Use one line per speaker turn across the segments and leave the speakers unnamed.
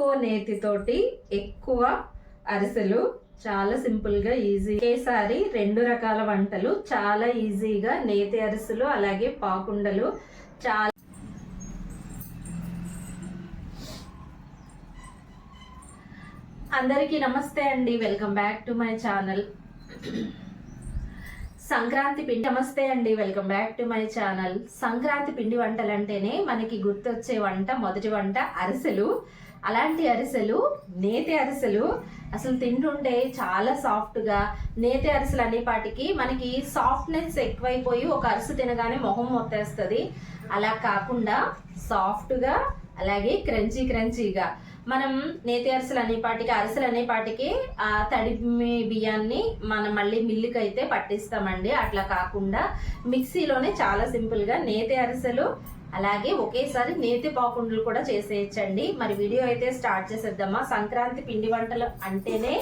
తక్కువ నేతితోటి ఎక్కువ అరిసెలు చాలా సింపుల్గా ఈజీ. ఒకేసారి రెండు రకాల వంటలు చాలా ఈజీగా నేతి అరిసెలు అలాగే పాకుండలు చాలా అందరికీ నమస్తే అండి. Welcome back to my channel. Sankranti పిండి నమస్తే అండి. Welcome back to my channel. Sankranti పిండి వంటలు అంటేనే మనకి గుర్తొచ్చే వంట మొదటి వంట అరిసెలు. అలాంటి అరిసెలు నేతి అరిసెలు అసలు తింటుంటే చాలా సాఫ్ట్గా. నేతి అరిసెలు అనేపాటికి మనకి సాఫ్ట్నెస్ ఎక్కువైపోయి ఒక అరిసె తినగానే మొహం మొత్తేస్తుంది. అలా కాకుండా సాఫ్ట్గా అలాగే క్రంచీ క్రంచీగా. మనం నేతి అరిసెలు అనేపాటికి అరిసెలు అనేపాటికి ఆ తడి బియ్యాన్ని మనం మళ్ళీ మిల్లుకి అయితే పట్టిస్తామండి. అట్లా కాకుండా మిక్సీలోనే చాలా సింపుల్గా నేతి అరిసెలు అలాగే ఒకేసారి నేతి పాకుండలు కూడా చేసేయచ్చండి. మరి వీడియో అయితే స్టార్ట్ చేసేద్దామా? సంక్రాంతి పిండి వంటలు అంటేనే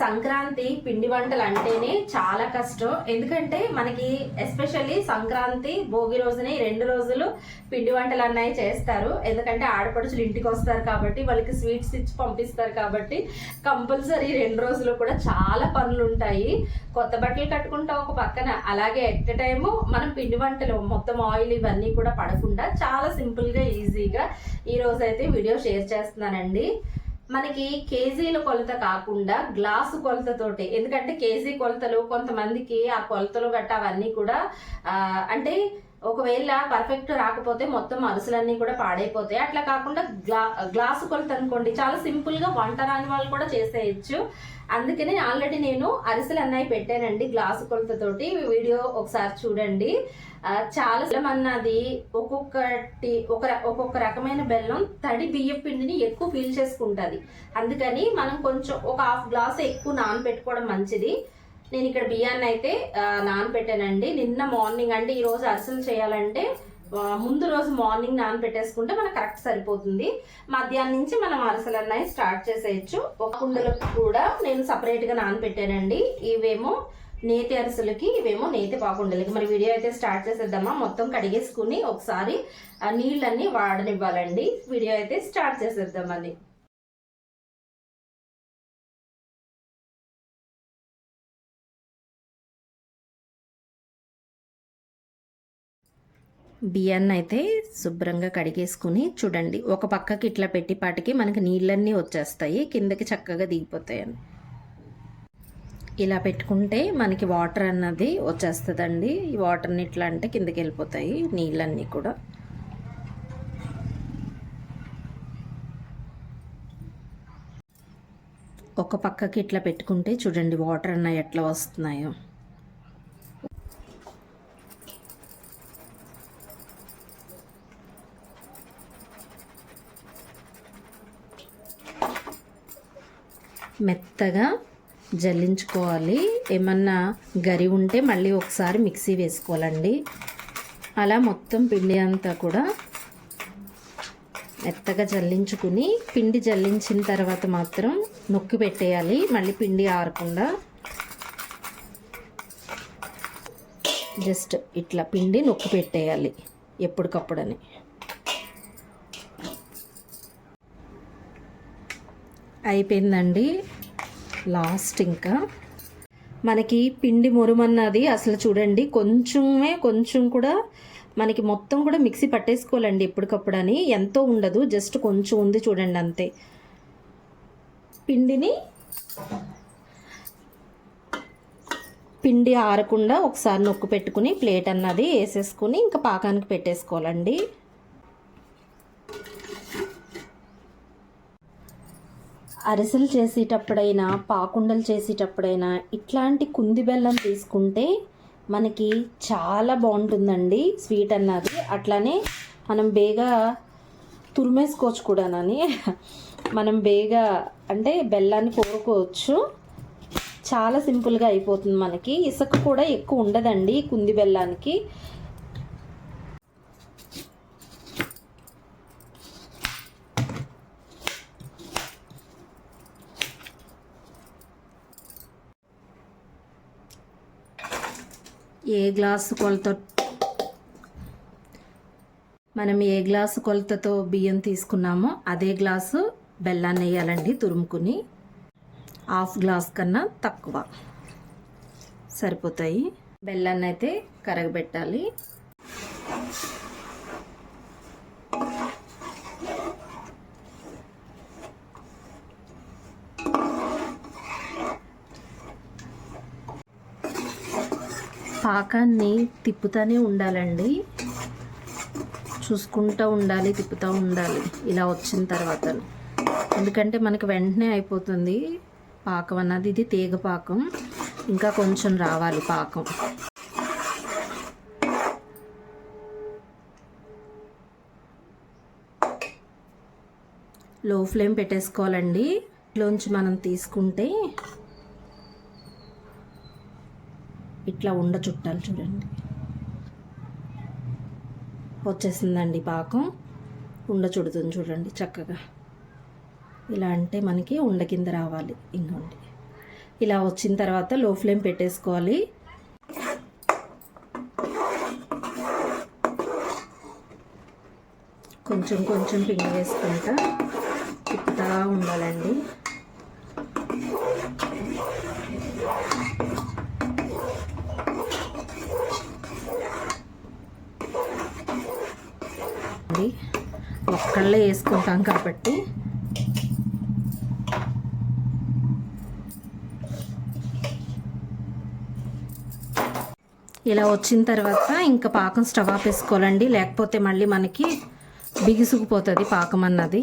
సంక్రాంతి పిండి వంటలు అంటేనే చాలా కష్టం. ఎందుకంటే మనకి ఎస్పెషల్లీ సంక్రాంతి భోగి రోజునే రెండు రోజులు పిండి వంటలు అన్నవి చేస్తారు. ఎందుకంటే ఆడపడుచులు ఇంటికి వస్తారు కాబట్టి వాళ్ళకి స్వీట్స్ ఇచ్చి పంపిస్తారు కాబట్టి కంపల్సరీ రెండు రోజులు కూడా చాలా పనులు ఉంటాయి. కొత్త బట్టలు కట్టుకుంటాం ఒక పక్కన. అలాగే ఎట్ టైము మనం పిండి వంటలు మొత్తం ఆయిల్ ఇవన్నీ కూడా పడకుండా చాలా సింపుల్గా ఈజీగా ఈ రోజైతే అయితే వీడియో షేర్ చేస్తున్నానండి. మనకి కేజీల కొలత కాకుండా గ్లాసు కొలతతోటి ఎందుకంటే కేజీ కొలతలు కొంతమందికి ఆ కొలతలు గట్ట అవన్నీ కూడా అంటే ఒకవేళ పర్ఫెక్ట్ రాకపోతే మొత్తం అరుసులన్నీ కూడా పాడైపోతాయి. అట్లా కాకుండా గ్లా గ్లాసు కొలత అనుకోండి చాలా సింపుల్గా వంట రాని వాళ్ళు కూడా చేసేయచ్చు. అందుకని ఆల్రెడీ నేను అరిసెలు అన్నవి పెట్టానండి గ్లాసు కొలతతోటి. వీడియో ఒకసారి చూడండి. చాలా బెల్లం అన్నది ఒక్కొక్కటి ఒక ఒక్కొక్క రకమైన బెల్లం తడి బియ్యం పిండిని ఎక్కువ ఫీల్ చేసుకుంటుంది. అందుకని మనం కొంచెం ఒక హాఫ్ గ్లాస్ ఎక్కువ నానబెట్టుకోవడం మంచిది. నేను ఇక్కడ బియ్యాన్ని అయితే నానబెట్టానండి. నిన్న మార్నింగ్ అంటే ఈ రోజు అరిసెలు చేయాలంటే ముందు రోజు మార్నింగ్ నానబెట్టేసుకుంటే మనకు కరెక్ట్ సరిపోతుంది. మధ్యాహ్నం నుంచి మనం అరిసెలు అన్నవి స్టార్ట్ చేసేయచ్చు. ఒక కుండలకు కూడా నేను సపరేట్గా నానబెట్టానండి. ఇవేమో నేతి అరిసెలకి ఇవేమో నేతి పాకుండలకి. మరి వీడియో అయితే స్టార్ట్ చేసేద్దామా? మొత్తం కడిగేసుకుని ఒకసారి నీళ్ళన్నీ వాడనివ్వాలండి. వీడియో అయితే స్టార్ట్ చేసేద్దామని బియ్యాన్ని అయితే శుభ్రంగా కడిగేసుకుని చూడండి. ఒక పక్కకి ఇట్లా పెట్టిపాటికి మనకి నీళ్ళన్నీ వచ్చేస్తాయి. కిందకి చక్కగా దిగిపోతాయని ఇలా పెట్టుకుంటే మనకి వాటర్ అన్నది వచ్చేస్తుందండి. ఈ వాటర్ని ఇట్లా అంటే కిందకి వెళ్ళిపోతాయి నీళ్ళన్నీ కూడా. ఒక పక్కకి ఇట్లా పెట్టుకుంటే చూడండి వాటర్ అన్న ఎట్లా వస్తున్నాయో. మెత్తగా జల్లించుకోవాలి. ఏమన్నా గరి ఉంటే మళ్ళీ ఒకసారి మిక్సీ వేసుకోవాలండి. అలా మొత్తం పిండి అంతా కూడా మెత్తగా జల్లించుకుని పిండి జల్లించిన తర్వాత మాత్రం నొక్కి పెట్టేయాలి. మళ్ళీ పిండి ఆరకుండా. జస్ట్ ఇట్లా పిండి నొక్కి పెట్టేయాలి ఎప్పటికప్పుడని. అయిపోయిందండి. లాస్ట్ ఇంకా. మనకి పిండి మురుమన్నది అసలు చూడండి కొంచెమే కొంచెం కూడా మనకి మొత్తం కూడా మిక్సీ పట్టేసుకోవాలండి ఎప్పటికప్పుడు అని ఎంతో ఉండదు జస్ట్ కొంచెం ఉంది చూడండి అంతే. పిండిని పిండి ఆరకుండా ఒకసారి నొక్కు పెట్టుకుని ప్లేట్ అన్నది వేసేసుకుని ఇంకా పాకానికి పెట్టేసుకోవాలండి. అరిసెలు చేసేటప్పుడైనా పాకుండలు చేసేటప్పుడైనా ఇట్లాంటి కుంది బెల్లం తీసుకుంటే మనకి చాలా బాగుంటుందండి స్వీట్ అన్నది. అట్లానే మనం బేగా తురిమేసుకోవచ్చు కూడానని మనం బేగా అంటే బెల్లాన్ని కోరుకోవచ్చు చాలా సింపుల్గా అయిపోతుంది మనకి. ఇసుక కూడా ఎక్కువ ఉండదండి కుంది బెల్లానికి. ఏ గ్లాసు కొలత మనం ఏ గ్లాసు కొలతతో బియ్యం తీసుకున్నామో అదే గ్లాసు బెల్లాన్ని వేయాలండి తురుముకుని. హాఫ్ గ్లాస్ కన్నా తక్కువ. సరిపోతాయి. బెల్లాన్ని అయితే కరగబెట్టాలి. పాకాన్ని తిప్పుతూనే ఉండాలండి. చూసుకుంటూ ఉండాలి తిప్పుతూ ఉండాలి. ఇలా వచ్చిన తర్వాత. ఎందుకంటే మనకి వెంటనే అయిపోతుంది పాకం అన్నది. ఇది తీగ పాకం. ఇంకా కొంచెం రావాలి పాకం. లో ఫ్లేమ్ పెట్టేసుకోవాలండి. లోంచి మనం తీసుకుంటే ఇట్లా ఉండ చుట్టాలి చూడండి. వచ్చేసిందండి పాకం. ఉండ చుడుతుంది చూడండి చక్కగా. ఇలా అంటే మనకి ఉండ కింద రావాలి ఇంకోండి ఇలా వచ్చిన తర్వాత లో ఫ్లేమ్ పెట్టేసుకోవాలి. కొంచెం కొంచెం పిండి వేసుకుంటా తిప్పుతా ఉండాలండి. కళ్ళే వేసుకుంటాం కాబట్టి ఇలా వచ్చిన తర్వాత ఇంకా పాకం స్టవ్ ఆఫ్ వేసుకోవాలండి. లేకపోతే మళ్ళీ మనకి బిగుసుకుపోతుంది పాకం అన్నది.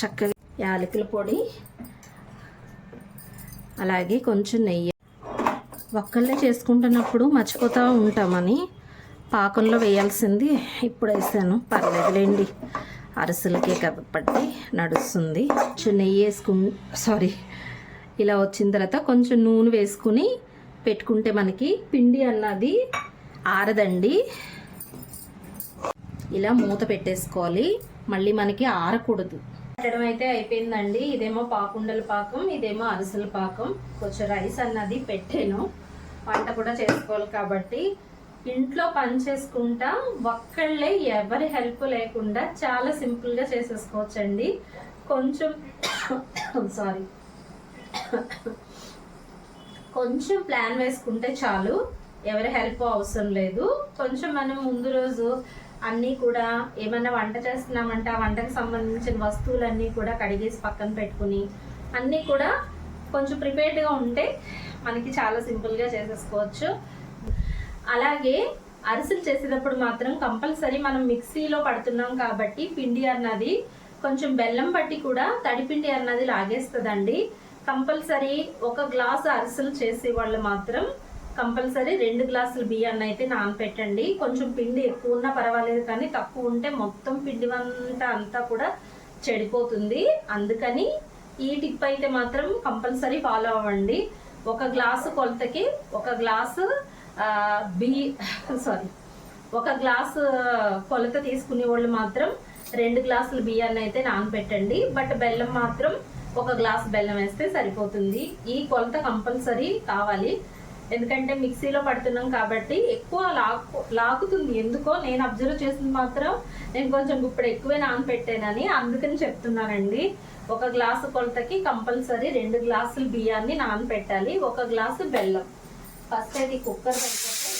చక్కగా యాలకుల పొడి అలాగే కొంచెం నెయ్యి. ఒక్కళ్ళే చేసుకుంటున్నప్పుడు మర్చిపోతూ ఉంటామని పాకంలో వేయాల్సింది ఇప్పుడు వేసాను. పర్లేదులేండి. అరసలకే కాబట్టి నడుస్తుంది. కొంచెం నెయ్యి వేసుకు సారీ. ఇలా వచ్చిన తర్వాత కొంచెం నూనె వేసుకుని పెట్టుకుంటే మనకి పిండి అన్నది ఆరదండి. ఇలా మూత పెట్టేసుకోవాలి. మళ్ళీ మనకి ఆరకూడదు. పెట్టడం అయితే అయిపోయిందండి. ఇదేమో పాకుండల పాకం ఇదేమో అరిసెల పాకం. కొంచెం రైస్ అన్నది పెట్టాను. వంట కూడా చేసుకోవాలి కాబట్టి ఇంట్లో పని చేసుకుంటా ఒక్కళ్ళే ఎవరి హెల్ప్ లేకుండా చాలా సింపుల్గా చేసేసుకోవచ్చండి. కొంచెం సారీ కొంచెం ప్లాన్ వేసుకుంటే చాలు ఎవరి హెల్ప్ అవసరం లేదు. కొంచెం మనం ముందు రోజు అన్నీ కూడా ఏమైనా వంట చేస్తున్నామంటే ఆ వంటకు సంబంధించిన వస్తువులన్నీ కూడా కడిగేసి పక్కన పెట్టుకుని అన్నీ కూడా కొంచెం ప్రిపేర్డ్గా ఉంటే మనకి చాలా సింపుల్గా చేసేసుకోవచ్చు. అలాగే అరిసెలు చేసేటప్పుడు మాత్రం కంపల్సరీ మనం మిక్సీలో పడుతున్నాం కాబట్టి పిండి అన్నది కొంచెం బెల్లం పట్టి కూడా తడిపిండి అన్నది లాగేస్తుందండి. కంపల్సరీ ఒక గ్లాసు అరిసెలు చేసే వాళ్ళు మాత్రం కంపల్సరీ రెండు గ్లాసులు బియ్యాన్ని అయితే నానపెట్టండి. కొంచెం పిండి ఎక్కువ ఉన్నా పర్వాలేదు కానీ తక్కువ ఉంటే మొత్తం పిండి వంట అంతా కూడా చెడిపోతుంది. అందుకని ఈ టిప్ అయితే మాత్రం కంపల్సరీ ఫాలో అవ్వండి. ఒక గ్లాసు కొలతకి ఒక గ్లాసు బి సారీ ఒక గ్లాసు కొలత తీసుకునే వాళ్ళు మాత్రం రెండు గ్లాసులు బియ్యాన్ని అయితే నానబెట్టండి. బట్ బెల్లం మాత్రం ఒక గ్లాస్ బెల్లం వేస్తే సరిపోతుంది. ఈ కొలత కంపల్సరీ కావాలి. ఎందుకంటే మిక్సీలో పడుతున్నాం కాబట్టి ఎక్కువ లాకు లాగుతుంది ఎందుకో నేను అబ్జర్వ్ చేసింది మాత్రం నేను కొంచెం ఇప్పుడు ఎక్కువే నానపెట్టానని అందుకని చెప్తున్నానండి. ఒక గ్లాసు కొలతకి కంపల్సరీ రెండు గ్లాసులు బియ్యాన్ని నానపెట్టాలి ఒక గ్లాసు బెల్లం. ఫస్ట్ అయితే కుక్కర్ పెట్టేస్తే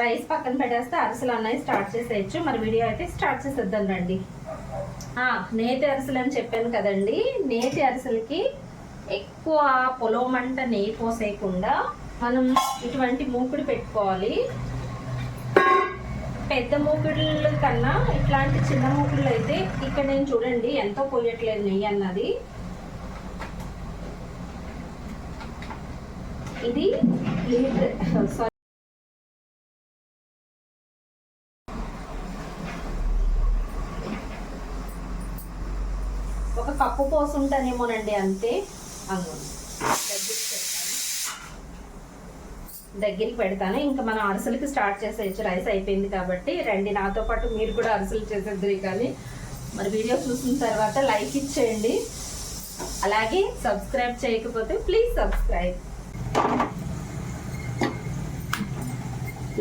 రైస్ పక్కన పెట్టేస్తే అరిసెలు అన్నవి స్టార్ట్ చేసేయచ్చు. మరి వీడియో అయితే స్టార్ట్ చేసేద్దాం రండి. నేతి అరసలు అని చెప్పాను కదండి. నేతి అరసలకి ఎక్కువ పొలవమంట నెయ్యి పోసేయకుండా మనం ఇటువంటి మూకుడు పెట్టుకోవాలి. పెద్ద మూకుడుల కన్నా ఇట్లాంటి చిన్న మూకుడులు అయితే ఇక్కడ నేను చూడండి ఎంతో పోయట్లేదు నెయ్యి అన్నది. ఇది లీటర్ సారీ ఒక కప్పు పోసుంటానేమోనండి అంతే. అంగు దగ్గరికి పెడతాను పెడతాను. ఇంకా మనం అరసలకి స్టార్ట్ చేసేయచ్చు. రైస్ అయిపోయింది కాబట్టి రండి. నాతో పాటు మీరు కూడా అరిసెలు చేసేద్దరు కానీ. మరి వీడియో చూసిన తర్వాత లైక్ ఇచ్చేయండి. అలాగే సబ్స్క్రైబ్ చేయకపోతే ప్లీజ్ సబ్స్క్రైబ్.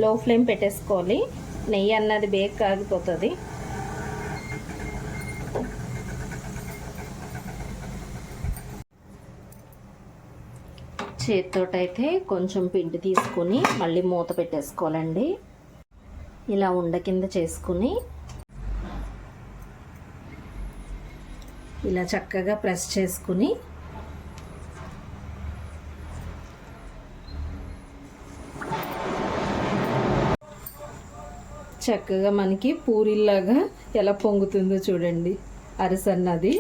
లో ఫ్లేమ్ పెట్టేసుకోవాలి. నెయ్యి అన్నది బేక్ కాగిపోతుంది చేతితోటైతే కొంచెం పిండి తీసుకుని మళ్ళీ మూత పెట్టేసుకోవాలండి. ఇలా ఉండ కింద చేసుకుని ఇలా చక్కగా ప్రెస్ చేసుకుని చక్కగా మనకి పూరిల్లాగా ఎలా పొంగుతుందో చూడండి. అరిసన్నది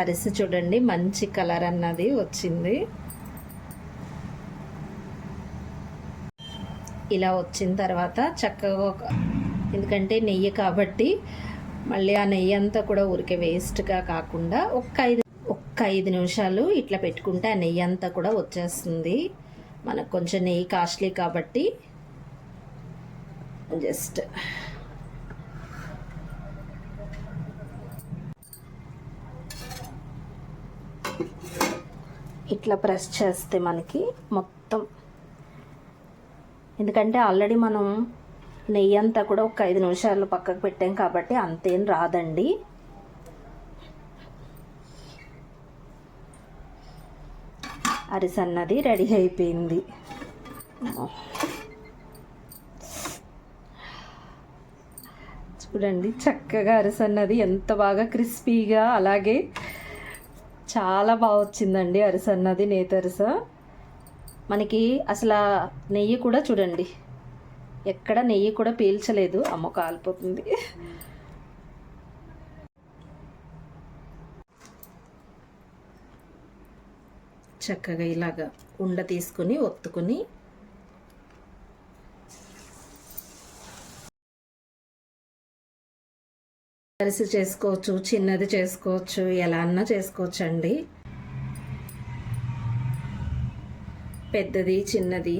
అరిసె చూడండి మంచి కలర్ అన్నది వచ్చింది. ఇలా వచ్చిన తర్వాత చక్కగా ఒక ఎందుకంటే నెయ్యి కాబట్టి మళ్ళీ ఆ నెయ్యి అంతా కూడా ఊరికే వేస్ట్గా కాకుండా ఒక్క ఐదు ఒక్క ఐదు నిమిషాలు ఇట్లా పెట్టుకుంటే ఆ నెయ్యి అంతా కూడా వచ్చేస్తుంది. మనకు కొంచెం నెయ్యి కాస్ట్లీ కాబట్టి జస్ట్. ఇట్లా ప్రెస్ చేస్తే మనకి మొత్తం. ఎందుకంటే ఆల్రెడీ మనం నెయ్యి అంతా కూడా ఒక ఐదు నిమిషాలు పక్కకు పెట్టాం కాబట్టి అంతేం రాదండి. అరిసన్నది రెడీ అయిపోయింది. చూడండి చక్కగా అరిసన్నది ఎంత బాగా క్రిస్పీగా అలాగే చాలా బాగా వచ్చిందండి అరిసన్నది నేతరస మనకి అసలు నెయ్యి కూడా చూడండి ఎక్కడ నెయ్యి కూడా పీల్చలేదు. అమ్మ కాలిపోతుంది. చక్కగా ఇలాగా ఉండ తీసుకుని ఒత్తుకుని అరిసి చేసుకోవచ్చు చిన్నది చేసుకోవచ్చు ఎలా అన్నా చేసుకోవచ్చు అండి పెద్దది చిన్నది.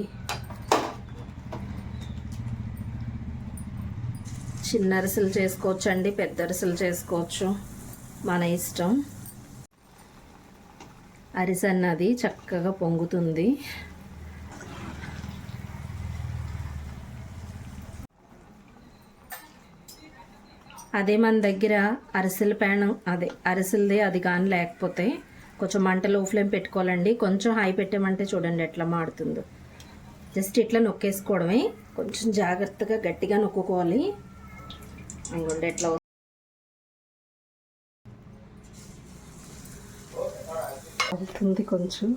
చిన్న అరిసెలు చేసుకోవచ్చు అండి పెద్ద అరిసెలు చేసుకోవచ్చు మన ఇష్టం. అరిసన్నది చక్కగా పొంగుతుంది. అదే మన దగ్గర అరిసెల ప్యాన్ అదే అరిసెలది అది కానీ లేకపోతే కొంచెం మంట లో ఫ్లేమ్ పెట్టుకోవాలండి. కొంచెం హై పెట్టామంటే చూడండి ఎట్లా మాడుతుందో. జస్ట్ ఇట్లా నొక్కేసుకోవడమే. కొంచెం జాగ్రత్తగా గట్టిగా నొక్కుకోవాలి. అనుకోండి ఎట్లా అవుతుంది. కొంచెం.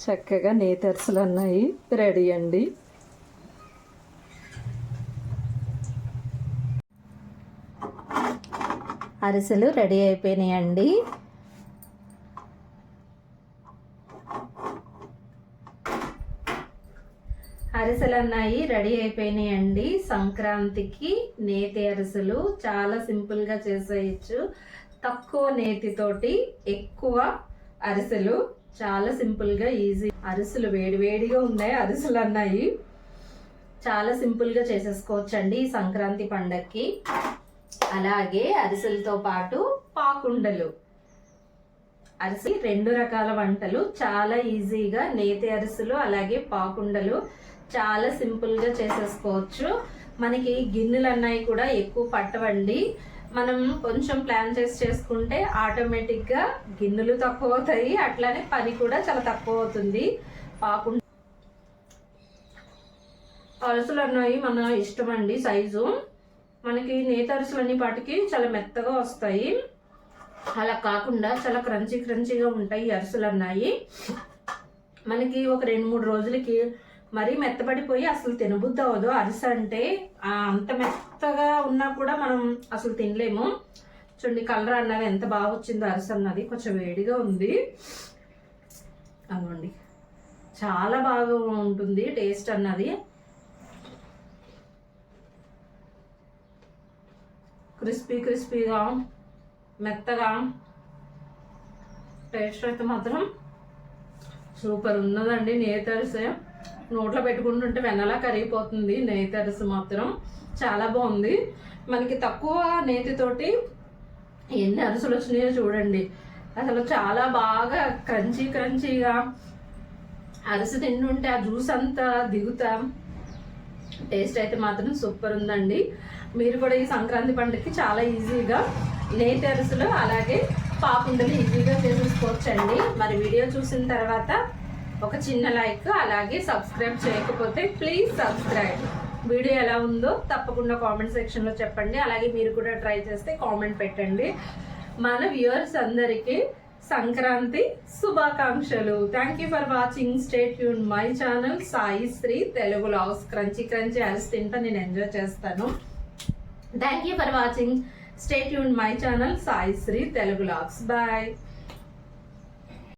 చక్కగా నేతర్సులు అన్నాయి. రెడీ అండి. అరిసెలు రెడీ అయిపోయినాయండి. అరిసెలు అన్నాయి రెడీ అయిపోయినాయండి. సంక్రాంతికి నేతి అరిసెలు చాలా సింపుల్గా చేసేయచ్చు. తక్కువ నేతితోటి ఎక్కువ అరిసెలు చాలా సింపుల్గా ఈజీ. అరిసెలు వేడివేడిగా ఉన్నాయి అరిసెలు అన్నాయి చాలా సింపుల్గా చేసేసుకోవచ్చండి ఈ సంక్రాంతి పండక్కి. అలాగే అరిసెలతో పాటు పాకుండలు. అరిసె రెండు రకాల వంటలు. చాలా ఈజీగా నేతి అరిసెలు అలాగే పాకుండలు చాలా సింపుల్గా చేసేసుకోవచ్చు. మనకి గిన్నెలు అన్నాయి కూడా ఎక్కువ పట్టవండి. మనం కొంచెం ప్లాన్ చేసి చేసుకుంటే ఆటోమేటిక్గా గిన్నెలు తక్కువ అవుతాయి అట్లానే పని కూడా చాలా తక్కువ అవుతుంది పాకుండ అరసలు అన్నాయి మన ఇష్టం అండి సైజు. మనకి నేతరసులు అన్ని పాటికి చాలా మెత్తగా వస్తాయి. అలా కాకుండా చాలా క్రంచీ క్రంచీగా ఉంటాయి అరిసెలు అన్నాయి మనకి ఒక రెండు మూడు రోజులకి మరీ మెత్తపడిపోయి అసలు తినబుద్ధి అవ్వదు. అరిసె అంటే అంత మెత్తగా ఉన్నా కూడా మనం అసలు తినలేము. చూడండి కలర్ అన్నది ఎంత బాగా వచ్చిందో అరిసె అన్నది. కొంచెం వేడిగా ఉంది. అవ్వండి చాలా బాగా ఉంటుంది టేస్ట్ అన్నది. క్రిస్పీ క్రిస్పీగా మెత్తగా టేస్ట్ అయితే మాత్రం సూపర్ ఉన్నదండి నేతరిసే నోట్లో పెట్టుకుంటుంటే వెనలా కరిగిపోతుంది నేతరిసె మాత్రం. చాలా బాగుంది. మనకి తక్కువ నేతితోటి ఎన్ని అరుసులు వచ్చినాయో చూడండి. అసలు చాలా బాగా క్రంచీ క్రంచీగా అరిసి తింటుంటే ఆ జ్యూస్ అంతా దిగుతా. టేస్ట్ అయితే మాత్రం సూపర్ ఉందండి. మీరు కూడా ఈ సంక్రాంతి పండుగకి చాలా ఈజీగా నేతి అలాగే పాపుండలు ఈజీగా చేసేసుకోవచ్చండి. మరి వీడియో చూసిన తర్వాత ఒక చిన్న లైక్ అలాగే సబ్స్క్రైబ్ చేయకపోతే ప్లీజ్ సబ్స్క్రైబ్. వీడియో ఎలా ఉందో తప్పకుండా కామెంట్ సెక్షన్లో చెప్పండి. అలాగే మీరు కూడా ట్రై చేస్తే కామెంట్ పెట్టండి. మన వ్యూవర్స్ అందరికీ సంక్రాంతి శుభాకాంక్షలు. Thank you for watching stay Yoon my channel Sai Sri Telugu vlogs crunchy crunchy అరిసి తింటా నేను ఎంజాయ్ చేస్తాను. Thank you for watching. Stay tuned my channel Sai Sri Telugu Loves. Bye.